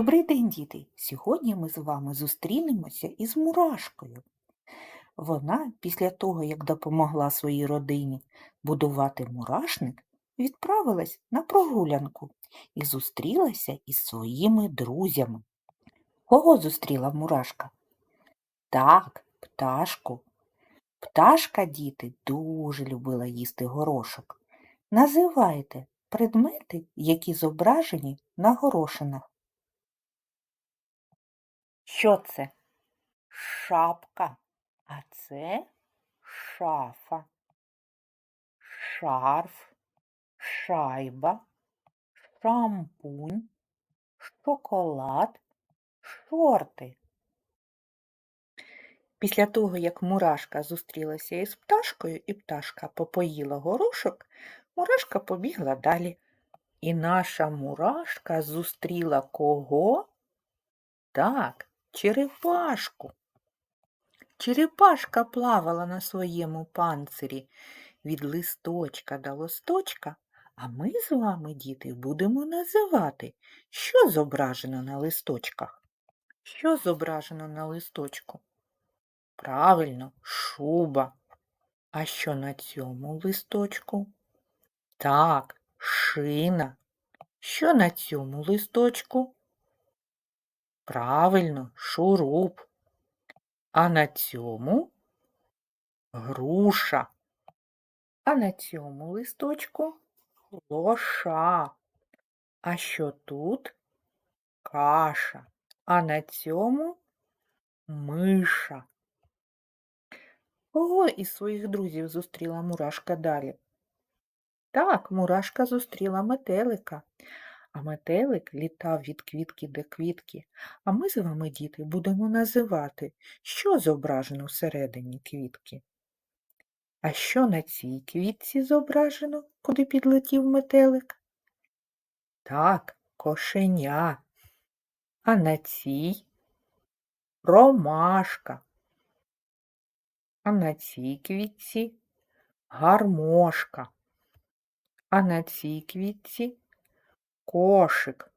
Добрий день, діти! Сьогодні ми з вами зустрінемося із мурашкою. Вона, після того, як допомогла своїй родині будувати мурашник, відправилась на прогулянку і зустрілася із своїми друзями. Кого зустріла мурашка? Так, пташку. Пташка, діти, дуже любила їсти горошок. Називайте предмети, які зображені на горошинах. Що це? Шапка, а це шафа, шарф, шайба, шампунь, шоколад, шорти. Після того, як мурашка зустрілася із пташкою, і пташка попоїла горошок, мурашка побігла далі. І наша мурашка зустріла кого? Так, черепашку. Черепашка плавала на своєму панцирі від листочка до листочка, а ми з вами, діти, будемо називати, що зображено на листочках. Що зображено на листочку? Правильно, шуба. А що на цьому листочку? Так, шина. Що на цьому листочку? Правильно, шуруп. А на цьому груша. А на цьому листочку лоша. А що тут? Каша. А на цьому миша. Кого із своїх друзів зустріла мурашка далі? Так, мурашка зустріла метелика. А метелик літав від квітки до квітки. А ми з вами, діти, будемо називати, що зображено всередині квітки. А що на цій квітці зображено, куди підлетів метелик? Так, кошеня. А на цій ромашка. А на цій квітці гармошка. А на цій квітці кошик.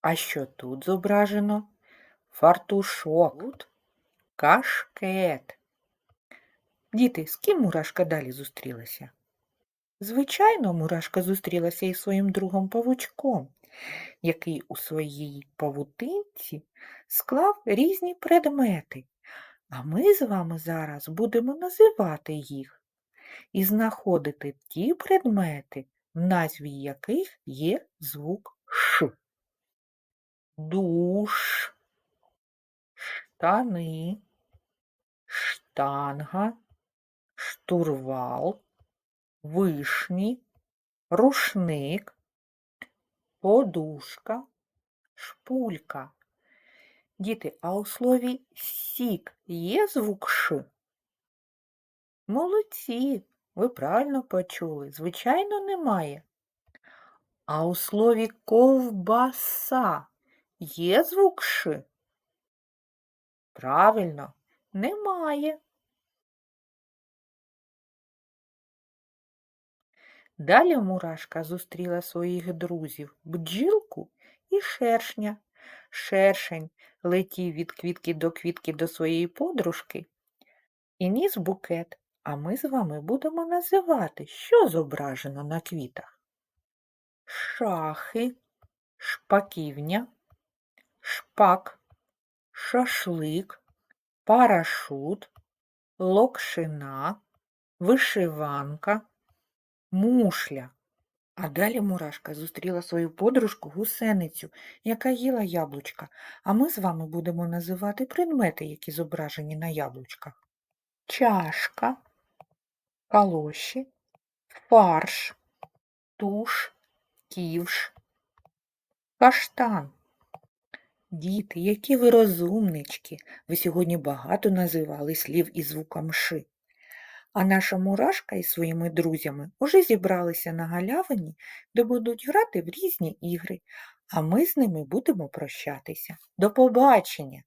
А що тут зображено? Фартушок. Тут кашкет. Діти, з ким мурашка далі зустрілася? Звичайно, мурашка зустрілася із своїм другом павучком, який у своїй павутинці склав різні предмети. А ми з вами зараз будемо називати їх і знаходити ті предмети, в назві яких є звук Ш. Душ, штани, штанга, штурвал, вишні, рушник, подушка, шпулька. Діти, а у слові сік є звук Ш? Молодці, ви правильно почули. Звичайно, немає. А у слові ковбаса є звук Ш? Правильно, немає. Далі мурашка зустріла своїх друзів бджілку і шершня. Шершень летів від квітки до квітки до своєї подружки і ніс букет, а ми з вами будемо називати, що зображено на квітах. Шахи, шпаківня, шпак, шашлик, парашут, локшина, вишиванка, мушля. А далі мурашка зустріла свою подружку гусеницю, яка їла яблучка, а ми з вами будемо називати предмети, які зображені на яблучках. Чашка, калоші, фарш, туш, ківш, каштан. Діти, які ви розумнички, ви сьогодні багато називали слів із звуком ши. А наша мурашка із своїми друзями уже зібралися на галявині, де будуть грати в різні ігри, а ми з ними будемо прощатися. До побачення!